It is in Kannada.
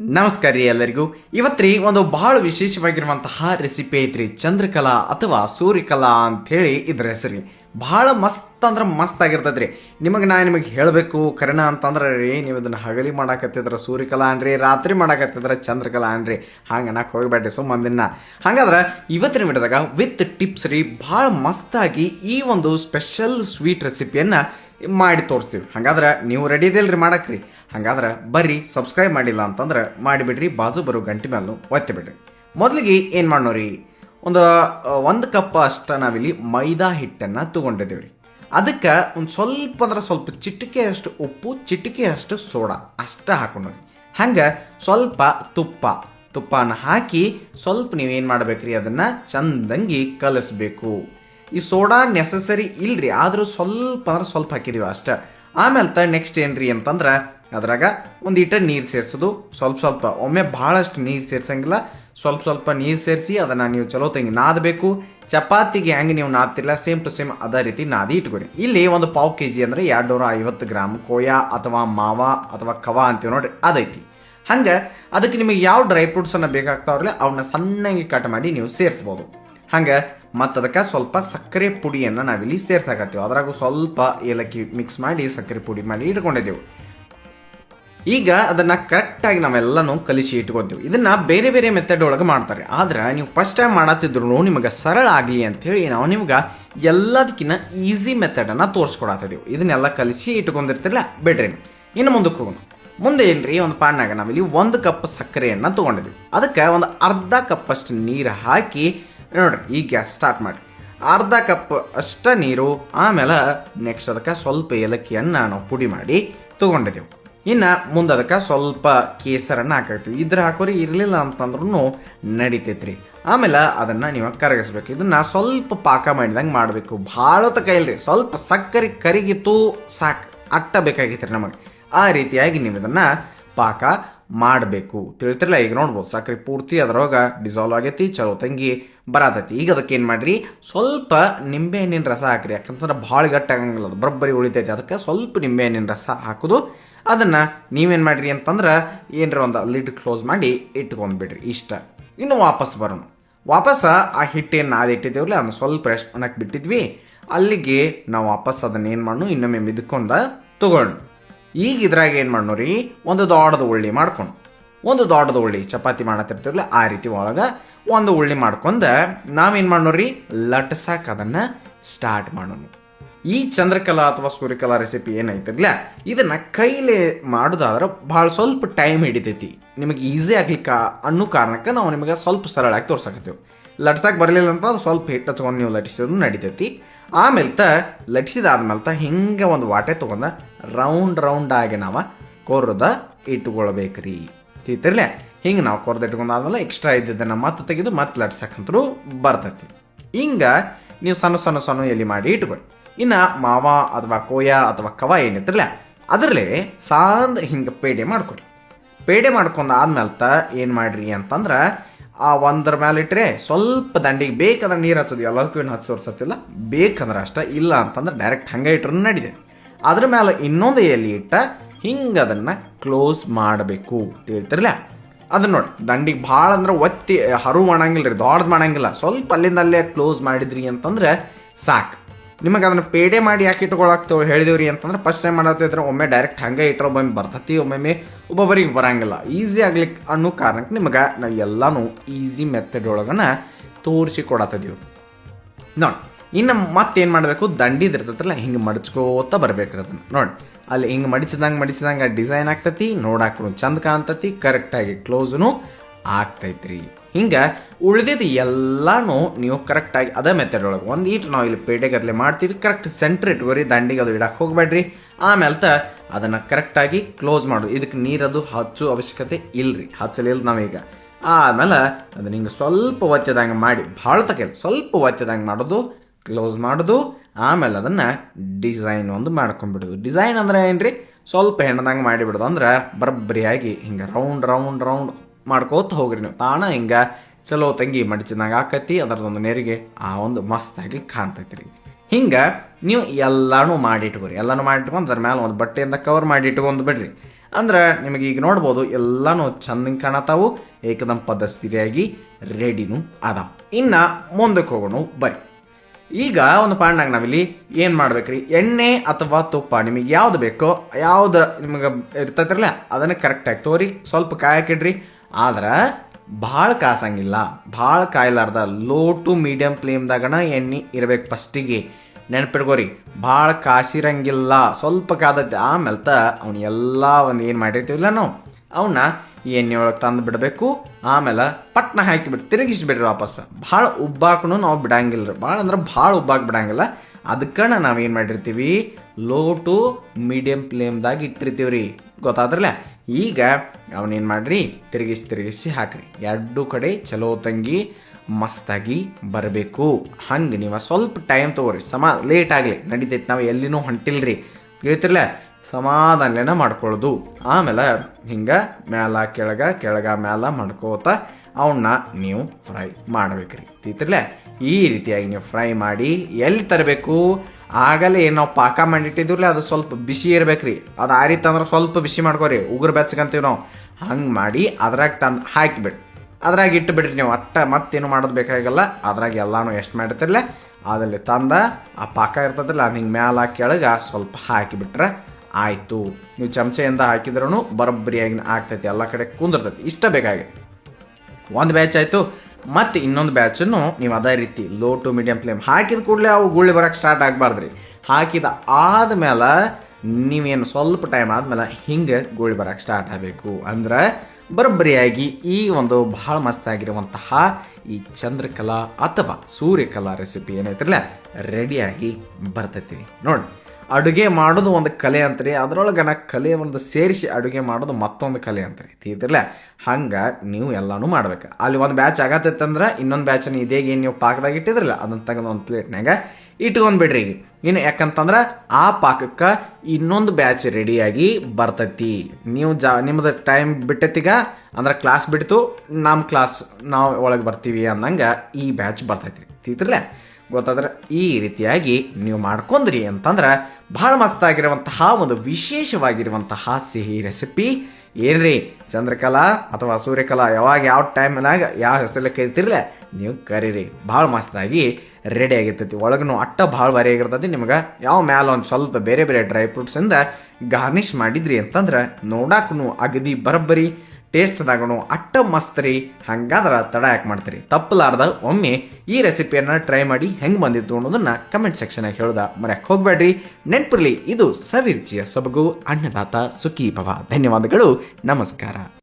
ನಮಸ್ಕಾರ ರೀ ಎಲ್ಲರಿಗೂ. ಇವತ್ತು ರೀ ಒಂದು ಬಹಳ ವಿಶೇಷವಾಗಿರುವಂತಹ ರೆಸಿಪಿ ಐತ್ರಿ ಚಂದ್ರಕಲಾ ಅಥವಾ ಸೂರ್ಯಕಲಾ ಅಂಥೇಳಿ ಇದ್ರ ಹೆಸರು ಬಹಳ ಮಸ್ತ್ ಅಂದ್ರೆ ಮಸ್ತ್ ಆಗಿರ್ತದ್ರಿ ನಿಮಗೆ ನಾ ನಿಮಗೆ ಹೇಳಬೇಕು ಕರಣ ಅಂತಂದ್ರೆ ರೀ, ನೀವು ಇದನ್ನು ಹಗಲಿ ಮಾಡಾಕತ್ತಿದ್ರ ಸೂರ್ಯಕಲಾ ಅನ್ರಿ, ರಾತ್ರಿ ಮಾಡಾಕತ್ತಿದ್ರ ಚಂದ್ರಕಲಾ ಅನ್ರಿ. ಹಂಗೆ ಅನ್ನಕ್ಕೆ ಹೋಗ್ಬೇಡ್ರಿ ಸೊ ಮಂದಿನ ಹಂಗಾದ್ರೆ ಇವತ್ತಿನ ವಿಡಿಯೋದಾಗ ವಿತ್ ಟಿಪ್ಸ್ ರೀ ಭಾಳ ಮಸ್ತಾಗಿ ಈ ಒಂದು ಸ್ಪೆಷಲ್ ಸ್ವೀಟ್ ರೆಸಿಪಿಯನ್ನು ಮಾಡಿ ತೋರಿಸ್ತೀವಿ. ಹಾಗಾದ್ರೆ ನೀವು ರೆಡಿ ಇದೆಯಲ್ರಿ ಮಾಡಕ್ರಿ. ಹಂಗಾದ್ರೆ ಬರ್ರಿ ಸಬ್ಸ್ಕ್ರೈಬ್ ಮಾಡಿಲ್ಲ ಅಂತಂದ್ರೆ ಮಾಡಿಬಿಡ್ರಿ, ಬಾಜು ಬರೋ ಗಂಟೆ ಮೇಲೂ ಒತ್ತಿ ಬಿಡ್ರಿ. ಮೊದಲಿಗೆ ಏನು ಮಾಡೋರಿ ಒಂದು ಒಂದು ಕಪ್ ಅಷ್ಟ ನಾವಿಲ್ಲಿ ಮೈದಾ ಹಿಟ್ಟನ್ನು ತೊಗೊಂಡಿದ್ದೀವಿ ಅದಕ್ಕೆ ಒಂದು ಸ್ವಲ್ಪ ಅಂದ್ರೆ ಸ್ವಲ್ಪ ಚಿಟಿಕೆಯಷ್ಟು ಉಪ್ಪು, ಚಿಟಿಕೆಯಷ್ಟು ಸೋಡಾ ಅಷ್ಟ ಹಾಕೊಂಡ್ರಿ ಹಂಗೆ ಸ್ವಲ್ಪ ತುಪ್ಪ, ತುಪ್ಪನ ಹಾಕಿ ಸ್ವಲ್ಪ ನೀವೇನು ಮಾಡ್ಬೇಕ್ರಿ, ಅದನ್ನು ಚಂದಂಗಿ ಕಲಿಸ್ಬೇಕು. ಈ ಸೋಡಾ ನೆಸಸರಿ ಇಲ್ರಿ, ಆದರೂ ಸ್ವಲ್ಪ ಅಂದ್ರೆ ಸ್ವಲ್ಪ ಹಾಕಿದೀವಿ ಅಷ್ಟೇ. ಆಮೇಲೆ ತ ನೆಕ್ಸ್ಟ್ ಏನ್ರಿ ಅಂತಂದ್ರೆ, ಅದ್ರಾಗ ಒಂದು ಇಟ ನೀರು ಸೇರಿಸೋದು. ಸ್ವಲ್ಪ ಸ್ವಲ್ಪ, ಒಮ್ಮೆ ಭಾಳಷ್ಟು ನೀರು ಸೇರಿಸಂಗಿಲ್ಲ. ಸ್ವಲ್ಪ ಸ್ವಲ್ಪ ನೀರು ಸೇರಿಸಿ ಅದನ್ನು ನೀವು ಚಲೋ ತಂಗಿ ನಾದಬೇಕು. ಚಪಾತಿಗೆ ಹೆಂಗೆ ನೀವು ನಾದ್ತಿಲ್ಲ ಸೇಮ್ ಟು ಸೇಮ್ ಅದೇ ರೀತಿ ನಾದಿ ಇಟ್ಕೊಡಿ. ಇಲ್ಲಿ ಒಂದು ಪಾವ್ ಕೆ ಜಿ ಅಂದರೆ ಎರಡು ನೂರ ಐವತ್ತು ಗ್ರಾಮ್ ಕೋಯಾ ಅಥವಾ ಮಾವ ಅಥವಾ ಕವಾ ಅಂತೀವಿ ನೋಡ್ರಿ, ಅದೈತಿ. ಹಂಗೆ ಅದಕ್ಕೆ ನಿಮಗೆ ಯಾವ ಡ್ರೈ ಫ್ರೂಟ್ಸನ್ನು ಬೇಕಾಗ್ತಾವ್ರಲ್ಲ ಅವನ್ನ ಸಣ್ಣಗೆ ಕಟ್ ಮಾಡಿ ನೀವು ಸೇರಿಸ್ಬೋದು. ಹಂಗೆ ಮತ್ತು ಅದಕ್ಕೆ ಸ್ವಲ್ಪ ಸಕ್ಕರೆ ಪುಡಿಯನ್ನು ನಾವಿಲ್ಲಿ ಸೇರ್ಸಾಕತ್ತೀವಿ. ಅದ್ರಾಗೂ ಸ್ವಲ್ಪ ಏಲಕ್ಕಿ ಮಿಕ್ಸ್ ಮಾಡಿ ಸಕ್ಕರೆ ಪುಡಿ ಮಾಡಿ ಇಟ್ಕೊಂಡಿದ್ದೆವು. ಈಗ ಅದನ್ನು ಕರೆಕ್ಟಾಗಿ ನಾವೆಲ್ಲನೂ ಕಲಿಸಿ ಇಟ್ಕೊತೀವಿ. ಇದನ್ನು ಬೇರೆ ಬೇರೆ ಮೆಥಡ್ ಒಳಗೆ ಮಾಡ್ತಾರೆ. ಆದ್ರೆ ನೀವು ಫಸ್ಟ್ ಟೈಮ್ ಮಾಡತ್ತಿದ್ರು ನಿಮಗೆ ಸರಳ ಆಗಲಿ ಅಂತೇಳಿ ನಾವು ನಿಮ್ಗೆ ಎಲ್ಲದಕ್ಕಿಂತ ಈಸಿ ಮೆಥಡನ್ನು ತೋರಿಸ್ಕೊಡತ್ತಿದ್ದೆವು. ಇದನ್ನೆಲ್ಲ ಕಲಿಸಿ ಇಟ್ಕೊಂಡಿರ್ತಿರಲ್ಲ, ಬಿಡ್ರಿ ಇನ್ನು ಮುಂದಕ್ಕೆ ಹೋಗೋಣ. ಮುಂದೆ ಏನ್ರಿ, ಒಂದು ಪಾಣ್ಣಾಗ ನಾವಿಲ್ಲಿ ಒಂದು ಕಪ್ ಸಕ್ಕರೆಯನ್ನು ತೊಗೊಂಡಿದ್ವಿ ಅದಕ್ಕೆ ಒಂದು ಅರ್ಧ ಕಪ್ಪಷ್ಟು ನೀರು ಹಾಕಿ ನೋಡ್ರಿ ಈಗ ಸ್ಟಾರ್ಟ್ ಮಾಡಿ ಅರ್ಧ ಕಪ್ ಅಷ್ಟ ನೀರು, ಆಮೇಲೆ ನೆಕ್ಸ್ಟ್ ಅದಕ್ಕೆ ಸ್ವಲ್ಪ ಏಲಕ್ಕಿಯನ್ನು ನಾವು ಪುಡಿ ಮಾಡಿ ತೊಗೊಂಡಿದ್ದೆವು ಇನ್ನು ಮುಂದೆ ಅದಕ್ಕೆ ಸ್ವಲ್ಪ ಕೇಸರನ್ನು ಹಾಕಾಕ್ತೀವಿ ಇದ್ರ ಹಾಕೋರಿ ಇರಲಿಲ್ಲ ಅಂತಂದ್ರೂ ನಡಿತೈತ್ರಿ. ಆಮೇಲೆ ಅದನ್ನು ನೀವು ಕರಗಿಸ್ಬೇಕು. ಇದನ್ನು ಸ್ವಲ್ಪ ಪಾಕ ಮಾಡಿದಂಗೆ ಮಾಡಬೇಕು. ಭಾಳ ತಕ ಇಲ್ರಿ ಸ್ವಲ್ಪ ಸಕ್ಕರೆ ಕರಿಗಿತ್ತು ಸಾಕು. ಅಟ್ಟ ಬೇಕಾಗಿತ್ತು ರೀ ನಮಗೆ. ಆ ರೀತಿಯಾಗಿ ನೀವು ಇದನ್ನು ಪಾಕ ಮಾಡಬೇಕು. ತಿಳ್ತಿರಲ್ಲ ಈಗ ನೋಡ್ಬೋದು ಸಕ್ಕರೆ ಪೂರ್ತಿ ಅದ್ರೊಳಗೆ ಡಿಸಾಲ್ವ್ ಆಗೈತಿ, ಚಲೋ ತಂಗಿ ಬರತೈತಿ. ಈಗ ಅದಕ್ಕೆ ಏನು ಮಾಡಿರಿ? ಸ್ವಲ್ಪ ನಿಂಬೆ ಹಣ್ಣಿನ ರಸ ಹಾಕ್ರಿ. ಯಾಕಂತಂದ್ರೆ ಭಾಳ ಗಟ್ಟಿ ಆಗಂಗಿಲ್ಲ ಅದು, ಬರಬ್ಬರಿ ಉಳಿತೈತಿ. ಅದಕ್ಕೆ ಸ್ವಲ್ಪ ನಿಂಬೆ ಹಣ್ಣಿನ ರಸ ಹಾಕೋದು. ಅದನ್ನು ನೀವೇನು ಮಾಡಿರಿ ಅಂತಂದ್ರೆ ಏನರ ಒಂದು ಲಿಡ್ ಕ್ಲೋಸ್ ಮಾಡಿ ಇಟ್ಕೊಂಡ್ಬಿಡ್ರಿ, ಇಷ್ಟ. ಇನ್ನು ವಾಪಸ್ ಬರೋಣ. ವಾಪಸ್ ಆ ಹಿಟ್ಟೇನು ಅದು ಇಟ್ಟಿದ್ದೇವಲ್ಲ ಅದನ್ನ ಸ್ವಲ್ಪ ರೆಸ್ಟ್ ಅನ್ನಕ್ಕೆ ಬಿಟ್ಟಿದ್ವಿ. ಅಲ್ಲಿಗೆ ನಾವು ವಾಪಸ್ ಅದನ್ನ ಏನು ಮಾಡೋಣ, ಇನ್ನೊಮ್ಮೆ ಮಿದ್ಕೊಂಡ ತಗೊಂಡು ಈಗ ಇದ್ರಾಗ ಏನು ಮಾಡೋರಿ ಒಂದು ದೊಡ್ಡದು ಉಳ್ಳಿ ಮಾಡ್ಕೊಂಡು ಒಂದು ದೊಡ್ಡದು ಉಳ್ಳಿ ಚಪಾತಿ ಮಾಡತ್ತಿರ್ತೀವಲ್ಲ ಆ ರೀತಿ ಒಳಗೆ ಒಂದು ಉಳ್ಳಿ ಮಾಡ್ಕೊಂಡು ನಾವೇನು ಮಾಡೋರಿ ಲಟ್ಸಾಕ ಅದನ್ನು ಸ್ಟಾರ್ಟ್ ಮಾಡೋಣ ಈ ಚಂದ್ರಕಲಾ ಅಥವಾ ಸೂರ್ಯಕಲಾ ರೆಸಿಪಿ ಏನಾಯ್ತದಲ್ಲ ಇದನ್ನು ಕೈಲೇ ಮಾಡೋದಾದ್ರೆ ಭಾಳ ಸ್ವಲ್ಪ ಟೈಮ್ ಹಿಡಿತೈತಿ. ನಿಮಗೆ ಈಸಿ ಆಗ್ಲಿಕ್ಕೆ ಅನ್ನೋ ಕಾರಣಕ್ಕೆ ನಾವು ನಿಮಗೆ ಸ್ವಲ್ಪ ಸರಳಾಗಿ ತೋರ್ಸಕತ್ತೀವಿ. ಲಟ್ಸಕ್ಕೆ ಬರಲಿಲ್ಲ ಅಂತ ಸ್ವಲ್ಪ ಹಿಟ್ಟು ಹಚ್ಕೊಂಡು ನೀವು ಲಟ್ಟಿಸೋದು ನಡಿತೈತಿ. ಆಮೇಲೆ ತ ಲಟ್ಸಿದಾದ್ಮೇಲೆ ತ ಹಿಂಗೆ ಒಂದು ವಾಟೆ ತೊಗೊಂಡ ರೌಂಡ್ ರೌಂಡ್ ಆಗಿ ನಾವು ಕೊರ್ದ ಇಟ್ಕೊಳ್ಬೇಕ್ರಿ. ತಿರ್ಲೆ ಹಿಂಗೆ ನಾವು ಕೊರ್ದ ಇಟ್ಕೊಂಡಾದ್ಮೇಲೆ ಎಕ್ಸ್ಟ್ರಾ ಇದ್ದಿದ್ದನ್ನು ಮತ್ತೆ ತೆಗೆದು ಮತ್ತೆ ಲಟ್ಸಕ್ಕಂತರೂ ಬರ್ತೈತಿ. ಹಿಂಗೆ ನೀವು ಸಣ್ಣ ಸಣ್ಣ ಸಣ್ಣ ಎಲೆ ಮಾಡಿ ಇಟ್ಕೊಳ್ಳಿ ಇನ್ನು ಮಾವ ಅಥವಾ ಕೋಯ ಅಥವಾ ಕವ ಏನಿತ್ರಲ್ಲ ಅದರಲ್ಲಿ ಸಾಂದ್ ಹಿಂಗೆ ಪೇಡೆ ಮಾಡ್ಕೊಳ್ಳಿ ಪೇಡೆ ಮಾಡ್ಕೊಂಡು ಆದ್ಮೇಲೆ ಏನು ಮಾಡ್ರಿ ಅಂತಂದ್ರೆ ಆ ಒಂದರ ಮೇಲೆ ಇಟ್ಟರೆ ಸ್ವಲ್ಪ ದಂಡಿಗೆ ಬೇಕಂದ್ರೆ ನೀರು ಹಚ್ಚೋದು. ಎಲ್ಲದಕ್ಕೂ ಏನು ಹಚ್ಚೋರ್ಸತ್ತಿಲ್ಲ ಬೇಕಂದ್ರೆ ಅಷ್ಟೇ. ಇಲ್ಲ ಅಂತಂದ್ರೆ ಡೈರೆಕ್ಟ್ ಹಂಗೆ ಇಟ್ರೂ ನಡಿದೆ. ಅದ್ರ ಮೇಲೆ ಇನ್ನೊಂದು ಎಲೆ ಇಟ್ಟ ಹಿಂಗೆ ಅದನ್ನು ಕ್ಲೋಸ್ ಮಾಡಬೇಕು ತಿಳ್ತಿರಲ್ಲ ಅದನ್ನ ನೋಡಿ, ದಂಡಿಗೆ ಭಾಳ ಅಂದ್ರೆ ಒತ್ತಿ, ಹರು ಮಾಡಂಗಿಲ್ಲ ರೀ ದೊಡ್ಡದು ಮಾಡಂಗಿಲ್ಲ ಸ್ವಲ್ಪ ಅಲ್ಲಿಂದ ಅಲ್ಲೇ ಕ್ಲೋಸ್ ಮಾಡಿದ್ರಿ ಅಂತಂದ್ರೆ ಸಾಕು. ನಿಮಗೆ ಅದನ್ನು ಪೇಡೆ ಮಾಡಿ ಯಾಕೆ ಇಟ್ಕೊಳಕ್ತೇವೆ ಹೇಳಿದೇವ್ರಿ ಅಂತಂದ್ರೆ ಫಸ್ಟ್ ಟೈಮ್ ಮಾಡತ್ತಿದ್ರೆ ಒಮ್ಮೆ ಡೈರೆಕ್ಟ್ ಹಂಗೆ ಇಟ್ಟರೆ ಒಮ್ಮೆ ಬರ್ತತಿ ಒಮ್ಮೊಮ್ಮೆ ಒಬ್ಬೊಬ್ಬರಿಗೆ ಬರಂಗಿಲ್ಲ. ಈಸಿ ಆಗ್ಲಿಕ್ಕೆ ಅನ್ನೋ ಕಾರಣಕ್ಕೆ ನಿಮಗೆ ನಾವು ಎಲ್ಲನೂ ಈಸಿ ಮೆಥಡ್ ಒಳಗನ ತೋರಿಸಿ ಕೊಡತ್ತಿದ್ದೀವಿ ನೋಡಿ, ಇನ್ನು ಮತ್ತೇನು ಮಾಡಬೇಕು? ದಂಡಿದ್ ಇರ್ತೈತಲ್ಲ ಹಿಂಗೆ ಮಡಚ್ಕೋತ ಬರಬೇಕು ಅದನ್ನು. ನೋಡಿ, ಅಲ್ಲಿ ಹಿಂಗೆ ಮಡಿಸಿದಂಗೆ ಮಡಿಸಿದಂಗೆ ಡಿಸೈನ್ ಆಗ್ತತಿ ನೋಡಾಕು ಚಂದ ಕಾಣ್ತತಿ ಕರೆಕ್ಟಾಗಿ ಕ್ಲೋಸ್ನು ಆಗ್ತೈತ್ರಿ. ಹಿಂಗೆ ಉಳಿದಿದ್ದು ಎಲ್ಲಾನು ನೀವು ಕರೆಕ್ಟಾಗಿ ಅದೇ ಮೆಥಡ್ ಒಳಗೆ ಒಂದು ಈಟ್ ನಾವು ಇಲ್ಲಿ ಪೇಟೆಗದಲೆ ಮಾಡ್ತೀವಿ ಕರೆಕ್ಟ್ ಸೆಂಟ್ರ್ ಇಟ್ಕೋರಿ ದಂಡಿಗೆ ಅದು ಇಡಕ್ಕೆ ಹೋಗ್ಬೇಡ್ರಿ. ಆಮೇಲೆ ತ ಅದನ್ನು ಕರೆಕ್ಟಾಗಿ ಕ್ಲೋಸ್ ಮಾಡೋದು ಇದಕ್ಕೆ ನೀರದು ಹಚ್ಚು ಅವಶ್ಯಕತೆ ಇಲ್ರಿ ಹಚ್ಚಲಿಲ್ಲ ನಾವೀಗ. ಆಮೇಲೆ ಅದನ್ನ ಹಿಂಗೆ ಸ್ವಲ್ಪ ಒತ್ತಿದಂಗೆ ಮಾಡಿ, ಭಾಳ ತಕೆಲ್ಲ ಸ್ವಲ್ಪ ಒತ್ತಿದಂಗೆ ಮಾಡೋದು ಕ್ಲೋಸ್ ಮಾಡೋದು, ಆಮೇಲೆ ಅದನ್ನು ಡಿಸೈನ್ ಒಂದು ಮಾಡ್ಕೊಂಡ್ಬಿಡೋದು ಡಿಸೈನ್ ಅಂದ್ರೆ ಏನ್ರಿ? ಸ್ವಲ್ಪ ಹೆಣ್ಣದಂಗೆ ಮಾಡಿಬಿಡೋದು, ಅಂದ್ರೆ ಬರಬ್ಬರಿಯಾಗಿ ಹಿಂಗೆ ರೌಂಡ್ ರೌಂಡ್ ರೌಂಡ್ ಮಾಡ್ಕೋತ ಹೋಗ್ರಿ ನೀವು. ತಾಣ ಹಿಂಗೆ ಚಲೋ ತಂಗಿ ಮಡಿಚಿದಂಗೆ ಆಕತಿ, ಅದರದೊಂದು ನೆರಿಗೆ ಆ ಒಂದು ಮಸ್ತಾಗಿ ಕಾಣ್ತೈತಿ ರೀ ಹಿಂಗೆ ನೀವು ಎಲ್ಲಾನು ಮಾಡಿ ಇಟ್ಕೋರಿ ಎಲ್ಲಾನು ಮಾಡಿ ಇಟ್ಕೊಂಡು ಅದ್ರ ಮೇಲೆ ಒಂದು ಬಟ್ಟೆಯಿಂದ ಕವರ್ ಮಾಡಿ ಇಟ್ಕೊಂಡು ಬಿಡ್ರಿ. ಅಂದ್ರೆ ನಿಮಗೆ ಈಗ ನೋಡ್ಬೋದು ಎಲ್ಲನೂ ಚಂದಂಗೆ ಕಾಣತಾವು. ಏಕದಂ ಪದ್ಧತಿಯಾಗಿ ರೆಡಿನೂ ಅದಾವ. ಇನ್ನು ಮುಂದಕ್ಕೆ ಹೋಗೋಣ, ಬರ್ರಿ. ಈಗ ಒಂದು ಪಾಂಡಾಗ ನಾವಿಲ್ಲಿ ಏನು ಮಾಡ್ಬೇಕ್ರಿ? ಎಣ್ಣೆ ಅಥವಾ ತುಪ್ಪ ನಿಮಗೆ ಯಾವ್ದು ಬೇಕೋ, ಯಾವ್ದು ನಿಮಗೆ ಇರ್ತೈತಿರಲ್ಲ, ಅದನ್ನು ಕರೆಕ್ಟಾಗಿ ತೋರಿ, ಸ್ವಲ್ಪ ಕಾಯಕ್ಕಿಡ್ರಿ ಆದ್ರೆ ಭಾಳ ಕಾಸಂಗಿಲ್ಲ, ಭಾಳ ಕಾಯ್ಲಾರ್ದ ಲೋ ಟು ಮೀಡಿಯಂ ಫ್ಲೇಮ್ದಾಗಣ ಎಣ್ಣೆ ಇರ್ಬೇಕು ಫಸ್ಟಿಗೆ ನೆನಪಿಡ್ಕೋರಿ ಭಾಳ ಕಾಸಿರಂಗಿಲ್ಲ, ಸ್ವಲ್ಪ ಕಾದೈತೆ ಆಮೇಲೆ ತ ಅವ್ನು ಎಲ್ಲ ಒಂದು ಏನು ಮಾಡಿರ್ತೀವಿಲ್ಲ ನಾವು ಅವನ್ನ ಎಣ್ಣೆ ಒಳಗೆ ತಂದು ಬಿಡಬೇಕು ಆಮೇಲೆ ಪಟ್ನ ಹಾಕಿಬಿಟ್ಟು ತಿರುಗಿಸ್ಬಿಡ್ರಿ ವಾಪಸ್. ಭಾಳ ಉಬ್ಬಾಕನು ನಾವು ಬಿಡಂಗಿಲ್ಲ ರೀ, ಭಾಳ ಅಂದ್ರೆ ಭಾಳ ಉಬ್ಬಾಕ್ ಬಿಡಂಗಿಲ್ಲ. ಅದಕ್ಕನ ನಾವೇನು ಮಾಡಿರ್ತೀವಿ ಲೋ ಟು ಮೀಡಿಯಂ ಫ್ಲೇಮ್ದಾಗ ಇಟ್ಟಿರ್ತೀವಿ ರೀ ಗೊತ್ತಾದ್ರಲ್ಲ ಈಗ ಅವನೇನು ಮಾಡ್ರಿ? ತಿರುಗಿಸಿ ತಿರುಗಿಸಿ ಹಾಕ್ರಿ. ಎರಡು ಕಡೆ ಚಲೋ ತಂಗಿ, ಮಸ್ತಾಗಿ ಬರಬೇಕು. ಹಂಗೆ ನೀವು ಸ್ವಲ್ಪ ಟೈಮ್ ತೊಗೋರಿ. ಸಮ ಲೇಟ್ ಆಗಲಿ. ನಡೀತೈತೆ. ನಾವು ಎಲ್ಲಿನೂ ಹೊಂಟಿಲ್ರಿ. ಹೇಳ್ತಿರ್ಲ ಸಮಾಧಾನ ಮಾಡ್ಕೊಳ್ಳೋದು ಆಮೇಲೆ ಹಿಂಗೆ ಮ್ಯಾಲ, ಕೆಳಗ ಕೆಳಗ ಮ್ಯಾಲ ಮಾಡ್ಕೋತ ಅವನ್ನ ನೀವು ಫ್ರೈ ಮಾಡ್ಬೇಕ್ರಿ. ತಿಳ್ತಿರ್ಲೆ? ಈ ರೀತಿಯಾಗಿ ನೀವು ಫ್ರೈ ಮಾಡಿ, ಎಲ್ಲಿ ತರಬೇಕು? ಆಗಲೇ ಏನೋ ಪಾಕ ಮಾಡಿಟ್ಟಿದ್ರಲ್ಲ ಅದು ಸ್ವಲ್ಪ ಬಿಸಿ ಇರ್ಬೇಕ್ರಿ. ಅದು ಆರಿತ್ತಂದ್ರೆ ಸ್ವಲ್ಪ ಬಿಸಿ ಮಾಡ್ಕೋರಿ. ಉಗುರು ಬೆಚ್ಚಗಂತೀವಿ ನಾವು. ಹಂಗೆ ಮಾಡಿ ಅದ್ರಾಗ ತಂದು ಹಾಕಿಬಿಡಿ. ಅದ್ರಾಗ ಇಟ್ಟು ಬಿಡ್ರಿ ನೀವು. ಅಟ್ಟ ಮತ್ತೇನು ಮಾಡೋದು ಬೇಕಾಗಲ್ಲ. ಅದ್ರಾಗ ಎಲ್ಲಾನು ಎಷ್ಟು ಮಾಡಿರ್ತಿರ್ಲೆ ಅದರಲ್ಲಿ ತಂದ, ಆ ಪಾಕ ಇರ್ತದಲ್ಲ ಅದು ಹಿಂಗೆ ಮ್ಯಾಲ ಕೆಳಗೆ ಸ್ವಲ್ಪ ಹಾಕಿಬಿಟ್ರೆ ಆಯಿತು. ನೀವು ಚಮಚೆಯಿಂದ ಹಾಕಿದ್ರೂ ಬರೋಬ್ಬರಿಯಾಗಿ ಆಗ್ತೈತಿ. ಎಲ್ಲ ಕಡೆ ಕುಂದಿರ್ತೈತಿ. ಇಷ್ಟ ಬೇಕಾಗಿ. ಒಂದು ಬ್ಯಾಚ್ ಆಯಿತು. ಮತ್ತು ಇನ್ನೊಂದು ಬ್ಯಾಚನ್ನು ನೀವು ಅದೇ ರೀತಿ ಲೋ ಟು ಮೀಡಿಯಂ ಫ್ಲೇಮ್ ಹಾಕಿದ ಕೂಡಲೇ ಅವು ಗುಳ್ಳಿ ಬರೋಕ್ಕೆ ಸ್ಟಾರ್ಟ್ ಆಗಬಾರ್ದ್ರಿ. ಹಾಕಿದ ಆದಮೇಲೆ ನೀವೇನು ಸ್ವಲ್ಪ ಟೈಮ್ ಆದಮೇಲೆ ಹಿಂಗೆ ಗುಳ್ಳಿ ಬರೋಕ್ಕೆ ಸ್ಟಾರ್ಟ್ ಆಗಬೇಕು. ಅಂದ್ರೆ ಬರಬ್ಬರಿಯಾಗಿ ಈ ಒಂದು ಭಾಳ ಮಸ್ತಾಗಿರುವಂತಹ ಈ ಚಂದ್ರಕಲಾ ಅಥವಾ ಸೂರ್ಯಕಲಾ ರೆಸಿಪಿ ಏನೈತಿರಲ್ಲ ರೆಡಿಯಾಗಿ ಬರ್ತೈತಿ. ನೋಡಿ ಅಡುಗೆ ಮಾಡೋದು ಒಂದು ಕಲೆ ಅಂತ್ರಿ. ಅದರೊಳಗೆ ನಾ ಕಲೆ ಒಂದು ಸೇರಿಸಿ ಅಡುಗೆ ಮಾಡೋದು ಮತ್ತೊಂದು ಕಲೆ ಅಂತರಿ. ತಿದ್ರಲ್ಲ ಹಂಗೆ ನೀವು ಎಲ್ಲಾನು ಮಾಡ್ಬೇಕು. ಅಲ್ಲಿ ಒಂದು ಬ್ಯಾಚ್ ಆಗತ್ತಂದ್ರೆ ಇನ್ನೊಂದು ಬ್ಯಾಚನ್ನು ಇದೇಗ ಏನು ನೀವು ಪಾಕದಾಗ ಇಟ್ಟಿದ್ರಲ್ಲ, ಅದನ್ನು ತೆಗೆದು ಒಂದು ಪ್ಲೇಟ್ನಾಗ ಇಟ್ಕೊಂಡ್ಬಿಡ್ರಿ ಇನ್ನು ಯಾಕಂತಂದ್ರೆ ಆ ಪಾಕಕ್ಕೆ ಇನ್ನೊಂದು ಬ್ಯಾಚ್ ರೆಡಿಯಾಗಿ ಬರ್ತೈತಿ. ನೀವು ಜಾ ನಿಮ್ಮದು ಟೈಮ್ ಬಿಟ್ಟೈತಿಗ, ಅಂದ್ರೆ ಕ್ಲಾಸ್ ಬಿಡ್ತು ನಮ್ಮ ಕ್ಲಾಸ್ ನಾವು ಒಳಗೆ ಬರ್ತೀವಿ ಅನ್ನಂಗೆ ಈ ಬ್ಯಾಚ್ ಬರ್ತೈತಿ ತಿಳ್ತಿರಲ್ಲ ಗೊತ್ತಾದ್ರೆ ಈ ರೀತಿಯಾಗಿ ನೀವು ಮಾಡ್ಕೊಂಡ್ರಿ ಅಂತಂದ್ರೆ ಬಹಳ ಮಸ್ತಾಗಿರುವಂತಹ ಒಂದು ವಿಶೇಷವಾಗಿರುವಂತಹ ಸಿಹಿ ರೆಸಿಪಿ ಏನ್ರಿ? ಚಂದ್ರಕಲಾ ಅಥವಾ ಸೂರ್ಯಕಲಾ ಯಾವಾಗ ಯಾವ ಟೈಮ್ನಾಗ ಯಾವ ಹೆಸರಲ್ಲಿ ಕರಿತಿರ್ಲ ನೀವು ಕರೀರಿ. ಭಾಳ ಮಸ್ತಾಗಿ ರೆಡಿ ಆಗಿರ್ತೈತಿ. ಒಳಗೂ ಅಟ್ಟ ಭಾಳ ಭಾರಿ ಆಗಿರ್ತೈತಿ. ನಿಮ್ಗೆ ಯಾವ ಮ್ಯಾಲ ಒಂದು ಸ್ವಲ್ಪ ಬೇರೆ ಬೇರೆ ಡ್ರೈ ಫ್ರೂಟ್ಸಿಂದ ಗಾರ್ನಿಷ್ ಮಾಡಿದ್ರಿ ಅಂತಂದ್ರೆ ನೋಡಕ್ಕೂ ಅಗದಿ ಬರಬ್ಬರಿ ಟೇಸ್ಟ್ದಾಗನು ಅಟ್ಟ ಮಸ್ತ್ ರೀ. ಹಂಗಾದ್ರೆ ತಡ ಯಾಕೆ ಮಾಡ್ತೀರಿ? ತಪ್ಪಲಾರ್ದ ಒಮ್ಮೆ ಈ ರೆಸಿಪಿಯನ್ನು ಟ್ರೈ ಮಾಡಿ ಹೆಂಗೆ ಬಂದಿತ್ತು ಅನ್ನೋದನ್ನ ಕಮೆಂಟ್ ಸೆಕ್ಷನಾಗ ಹೇಳ್ದ. ಮರ್ಯಾಕೆ ಹೋಗ್ಬೇಡ್ರಿ ನೆನ್ಪಿರ್ಲಿ, ಇದು ಸವಿರುಚಿಯ ಸೊಬಗು, ಅನ್ನದಾತ ಸುಖಿ ಭವ ಧನ್ಯವಾದಗಳು. ನಮಸ್ಕಾರ.